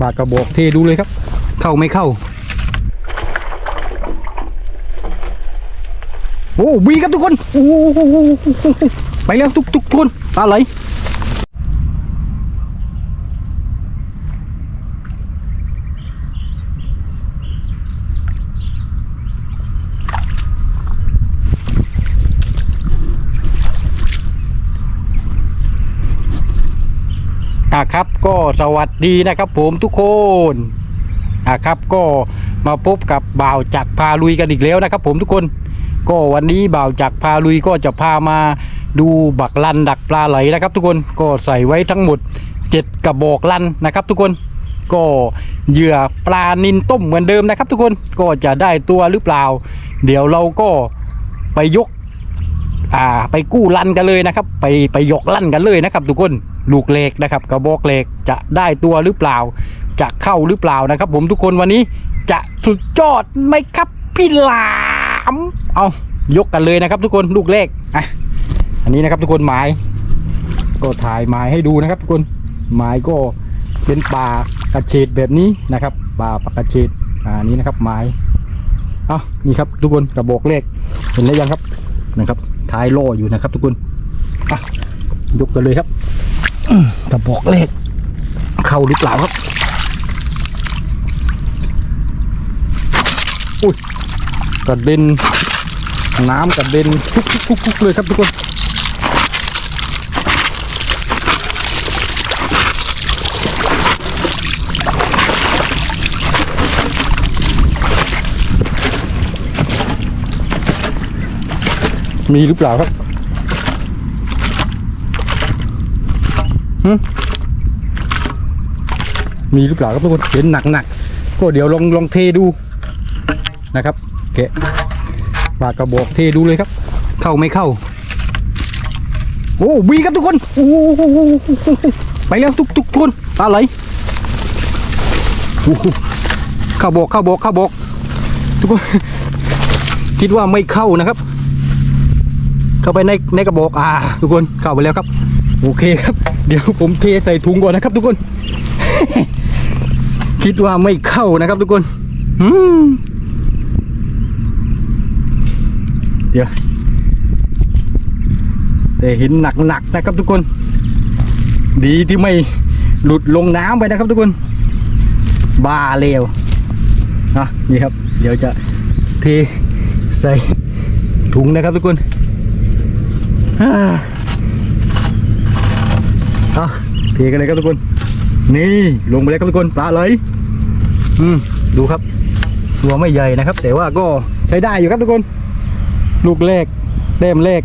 ปากกระบอกเทดูเลยครับ เข้าไม่เข้า โอ้บีครับทุกคนโอ้โหไปแล้วทุกทุกทุกคนปลาไห อะครับก็สวัสดีนะครับผมทุกคนอะครับก็มาพบกับบ่าวจักพาลุยกันอีกแล้วนะครับ ผมทุกคน ก็วันนี้บ่าวจักพาลุยก็จะพามาดูบักลันดักปลาไหลนะครับ ทุกคนก็ใส่ไว้ทั้งหมด 7 กระบอกลันนะครับ ทุกคนก็เหยื่อปลานินต้มเหมือนเดิมนะครับ ทุกคนก็จะได้ตัวหรือเปล่า เดี๋ยวเราก็ไปยกอ่าไปกู้ลันกันเลยนะครับ ไปไปยกลันกันเลยนะครับ ทุกคน ลูกเล็กนะครับ กระบอกเล็กจะได้ตัวหรือเปล่า จะเข้าหรือเปล่านะครับ ผมทุกคนวันนี้จะสุดยอดไหมครับพี่หลามเอายกกันเลยนะครับ ทุกคนลูกเลขอะอันนี้นะครับทุกคนหมายก็ถ่ายหมายให้ดูนะครับ ทุกคนหมายก็เป็นป่ากระเฉดแบบนี้นะครับป่าปากกระเฉดอ่านี้นะครับหมายเอานี่ครับทุกคนกระบอกเลขเห็นแล้วยังครับนะครับท้ายโล่อยู่นะครับ ทุกคนอะยกกันเลยครับ อืมกระบอกเลขเข้าหรือเปล่าครับ อุ้ยกระเด็น น้ำกระเด็นทุกทุกทุกทุกเลยครับทุกคนมีหรือเปล่าครับ มีหรือเปล่าครับทุกคนเห็นหนักๆก็เดี๋ยวลองลองเทดูนะครับแกะปากกระบอกเทดูเลยครับ เข้าไม่เข้า โอ้บีครับทุกคนโอ้ไปแล้วทุกทุกคนปลาไหลโอ้โหเข้าบอกเข้าบอกเข้าบอก ทุกคนคิดว่าไม่เข้านะครับ เข้าไปในในกระบอกอ่า ทุกคนเข้าไปแล้วครับ โอเคครับ เดี๋ยวผมเทใส่ถุงก่อนนะครับ ทุกคน คิดว่าไม่เข้านะครับ ทุกคนเดี๋ยวแต่เห็นหนักๆนะครับทุกคน ดีที่ไม่หลุดลงน้ำไปนะครับ ทุกคนบาเลวอะนี่ครับ เดี๋ยวจะเทใส่ถุงนะครับทุกคนอ่า อาเทกันเลยครับทุกคน นี่ลงไปเลยครับทุกคนปลาไหลอืมดูครับ ตัวไม่ใหญ่นะครับ แต่ว่าก็ใช้ได้อยู่ครับทุกคน ลูกแรกเต็มแรก